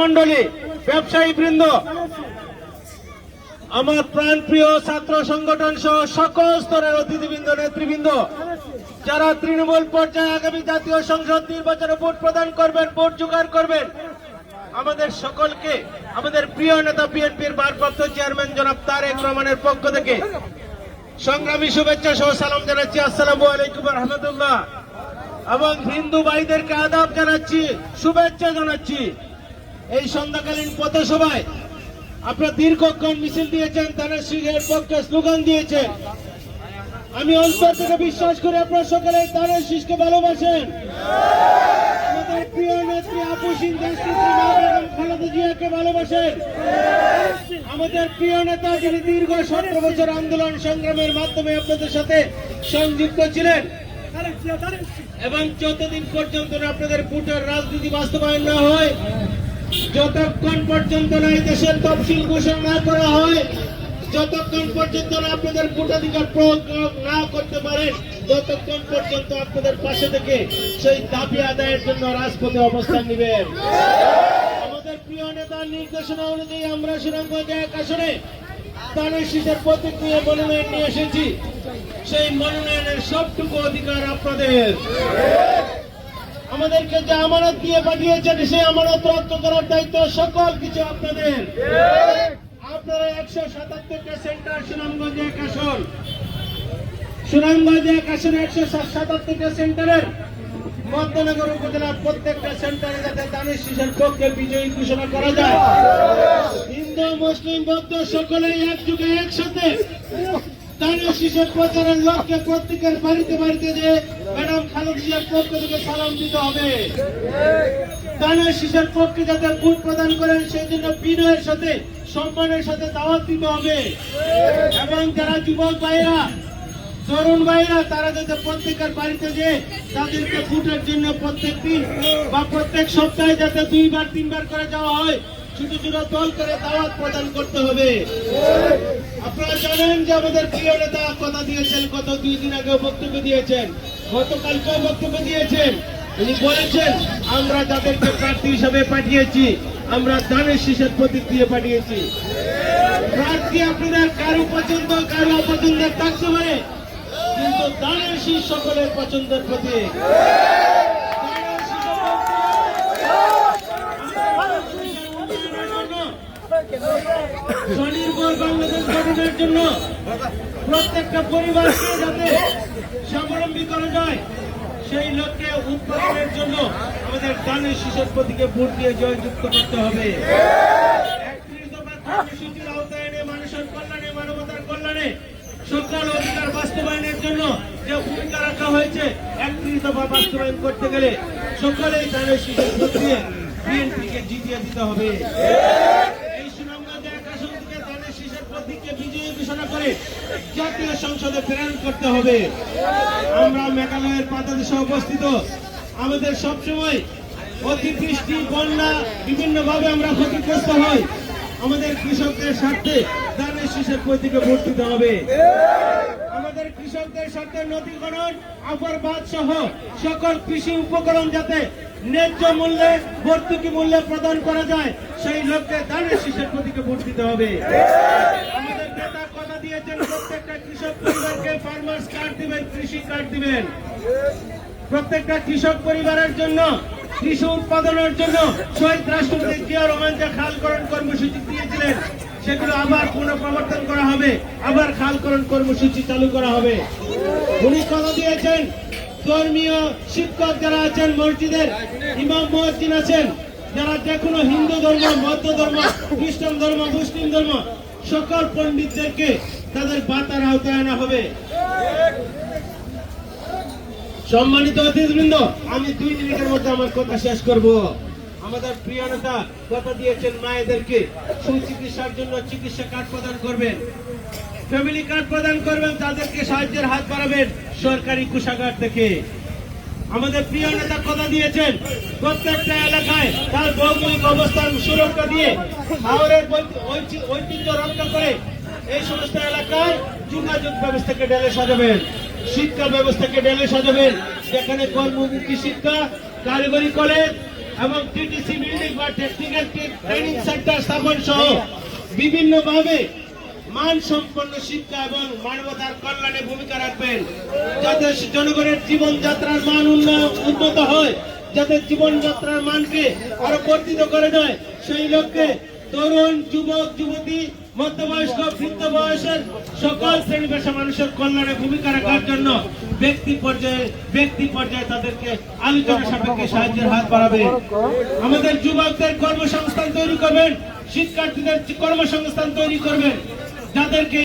মন্ডলী ব্যবসায়ী বৃন্দ, আমার প্রাণ প্রিয় ছাত্র সংগঠন সহ সকল স্তরের অতিথিবৃন্দ, নেতৃবৃন্দ, যারা তৃণমূল পর্যায়ে আগামী জাতীয় সংসদ নির্বাচনে ভোট প্রদান করবেন, ভোট জোগাড় করবেন, আমাদের সকলকে, আমাদের প্রিয় নেতা বিএনপির ভারপ্রাপ্ত চেয়ারম্যান জনাব তারেক রহমানের পক্ষ থেকে সংগ্রামী শুভেচ্ছা সহ সালাম জানাচ্ছি। আসসালাম আলাইকুম রহমতুল্লাহ। এবং হিন্দু ভাইদেরকে আদাব জানাচ্ছি, শুভেচ্ছা জানাচ্ছি। এই সন্ধ্যাকালীন পথসভায় আপনারা দীর্ঘক্ষণ মিছিল দিয়েছেন, তারা সিংহের পক্ষে স্লোগান দিয়েছেন। আমি অন্তর থেকে বিশ্বাস করি আপনারা সকলে তারের শীষকে ভালোবাসেন। আমাদের প্রিয় নেত্রী আপু সিং, দেশনেত্রী মা বেগম খালেদা জিয়াকে ভালোবাসেন। আমাদের প্রিয় নেতা যিনি দীর্ঘ সতেরো বছর আন্দোলন সংগ্রামের মাধ্যমে আপনাদের সাথে সংযুক্ত ছিলেন, এবং যতদিন পর্যন্ত আপনাদের ভোটের রাজনীতি বাস্তবায়ন না হয় যতক্ষণ পর্যন্ত না এই দেশের তফসিল ঘোষণা করা হয়, যতক্ষণ পর্যন্ত না আপনাদের ভোটাধিকার প্রয়োগ না করতে পারেন ততক্ষণ পর্যন্ত আপনাদের পাশে থেকে সেই দাবি আদায়ের জন্য রাজপথে অবস্থান নেবেন। আমাদের প্রিয় নেতার নির্দেশনা অনুযায়ী আমরা সুনামগঞ্জ এক আসনে তানের শীতের প্রতীক মনোনয়ন নিয়ে এসেছি। সেই মনোনয়নের সবটুকু অধিকার আপনাদের। আমাদেরকে যে আমানত দিয়ে পাঠিয়েছেন, সেই আমানত রক্ষা করার দায়িত্ব সকল কিছু আপনাদের। আপনারা একশো সাতাত্তরটা সেন্টার সুনামগঞ্জে এক আসন। সুনামগঞ্জে এক আসনে একশো সাতাত্তরটা সেন্টারের মধ্যনগর উপজেলার প্রত্যেকটা সেন্টারে যাতে দানের শিশুর পক্ষে বিজয়ী ঘোষণা করা যায়। হিন্দু, মুসলিম, বৌদ্ধ সকলেই একযুগে একসাথে দানের শিশুর প্রচারের লক্ষ্যে প্রত্যেকের বাড়িতে বাড়িতে যে ম্যাডাম খালেদ জিয়ার পক্ষ থেকে সালাম দিতে হবে। দানের শিশুর পক্ষে যাতে ভোট প্রদান করেন, সেই জন্য বিনয়ের সাথে, সম্মানের সাথে দাওয়াত দিতে হবে। এবং যারা যুবক ভাইরা তরুণ ভাইরা তারা যাতে প্রত্যেকের বাড়িতে যে তাদেরকে ভোটের জন্য প্রত্যেক দিন বা প্রত্যেক সপ্তাহে যাতে দুইবার, তিনবার করে যাওয়া হয়, ছোট ছোট দল করে দাওয়াত প্রদান করতে হবে। জানেন যে আমাদের প্রিয় নেতা কথা দিয়েছেন, গত দুই দিন আগে বক্তব্য দিয়েছেন, গতকালকেও বক্তব্য দিয়েছেন। উনি বলেছেন, আমরা যাদেরকে প্রার্থী হিসাবে পাঠিয়েছি, আমরা দানের শীষের প্রতীক দিয়ে পাঠিয়েছি। প্রার্থী আপনাদের কারও পছন্দ, কারও অপছন্দের থাকতে পারে কিন্তু দানের শীষ সকলের পছন্দের প্রতীক দানের শীষের স্বনির্ভর বাংলাদেশ গঠনের জন্য প্রত্যেকটা পরিবারকে যাতে স্বাবলম্বী করা যায়, সেই লক্ষ্যে উৎপাদনের জন্য আমাদের দানের শিশুর প্রতীকে ভোট দিয়ে জয়যুক্ত করতে হবে। কর্মসূচির আওতায় এনে মানুষের কল্যাণে সকল শিশুর দিয়ে বিএনপিকে জিতিয়ে দিতে হবে এই সুনামগঞ্জ এক আসন থেকে দানের শীষের প্রতীককে বিজয়ী ঘোষণা করে জাতীয় সংসদে প্রেরণ করতে হবে। আমরা মেঘালয়ের পাদদেশে অবস্থিত আমাদের সবসময় অতিবৃষ্টি বন্যা বিভিন্ন ভাবে আমরা ক্ষতিগ্রস্ত হই। আমাদের কৃষকদের স্বার্থে দানের শীষের প্রতীকে ভোট দিতে হবে। আমাদের কৃষকদের সাথে নদীকরণ আবার বাদ সহ সকল কৃষি উপকরণ যাতে ন্যায্য মূল্যে ভর্তুকি মূল্যে প্রদান করা যায়, সেই লক্ষ্যে দানের শীষের প্রতীকে ভোট দিতে হবে আমাদের নেতা কথা দিয়েছেন প্রত্যেকটা কৃষক পরিবারকে ফার্মার্স কার্ড দিবেন, কৃষি কার্ড দিবেন। প্রত্যেকটা কৃষক পরিবারের জন্য, কৃষি উৎপাদনের জন্য শহীদ রাষ্ট্রপতি জিয়া রহমান যে খালকরণ কর্মসূচি দিয়েছিলেন। সেগুলো আবার পুনঃপ্রবর্তন করা হবে, আবার খালকরণ কর্মসূচি চালু করা হবে। উনি কথা দিয়েছেন, ধর্মীয় শিক্ষক যারা আছেন মসজিদের, ইমাম মসজিদ আছেন, যারা যে কোনো হিন্দু ধর্ম বৌদ্ধ ধর্ম, খ্রিস্টান ধর্ম, মুসলিম ধর্ম, সকল পণ্ডিতদেরকে তাদের বাতার আওতায় আনা হবে। সম্মানিত অতিথিবৃন্দ, আমি দুই মিনিটের মধ্যে আমার কথা শেষ করব। আমাদের প্রিয় নেতা কথা দিয়েছেন মায়েদেরকে। সুচিকিৎসার জন্য চিকিৎসা কার্ড প্রদান করবেন। ফ্যামিলি কার্ড প্রদান করবেন, তাদেরকে সাহায্যের হাত বাড়াবেন সরকারি কোষাগার থেকে। আমাদের প্রিয় নেতা কথা দিয়েছেন, প্রত্যেকটা এলাকায় তার ভৌগোলিক অবস্থান সুরক্ষা দিয়ে ঐতিহ্য রক্ষা করে এই সমস্ত এলাকায় যোগাযোগ ব্যবস্থাকে ডেলে সাজাবেন, শিক্ষা ব্যবস্থাকে ডেলে সাজাবেন। যেখানে কর্মমুখী শিক্ষা, কারিগরি কলেজ এবং টিটিসি বিল্ডিং বা টেকনিক্যাল ট্রেনিং সেন্টার স্থাপন সহ বিভিন্নভাবে মান সম্পন্ন শিক্ষা এবং মানবতার কল্যাণে ভূমিকা রাখবেন। যাতে জনগণের জীবনযাত্রার মান উন্নত হয়, যাতে জীবনযাত্রার মানকে আরও বর্ধিত করে দেয়, সেই লক্ষ্যে তরুণ, যুবক, যুবতী মধ্যবয়স্ক বৃদ্ধ বয়সের সকল শ্রেণি পেশা মানুষের কল্যাণে ভূমিকা রাখার জন্য ব্যক্তি পর্যায়ে ব্যক্তি পর্যায়ে তাদেরকে আলোচনা সাপেক্ষে সাহায্যের হাত বাড়াবে। আমাদের যুবকদের কর্মসংস্থান তৈরি করবেন, শিক্ষার্থীদের কর্মসংস্থান তৈরি করবেন, যাদেরকে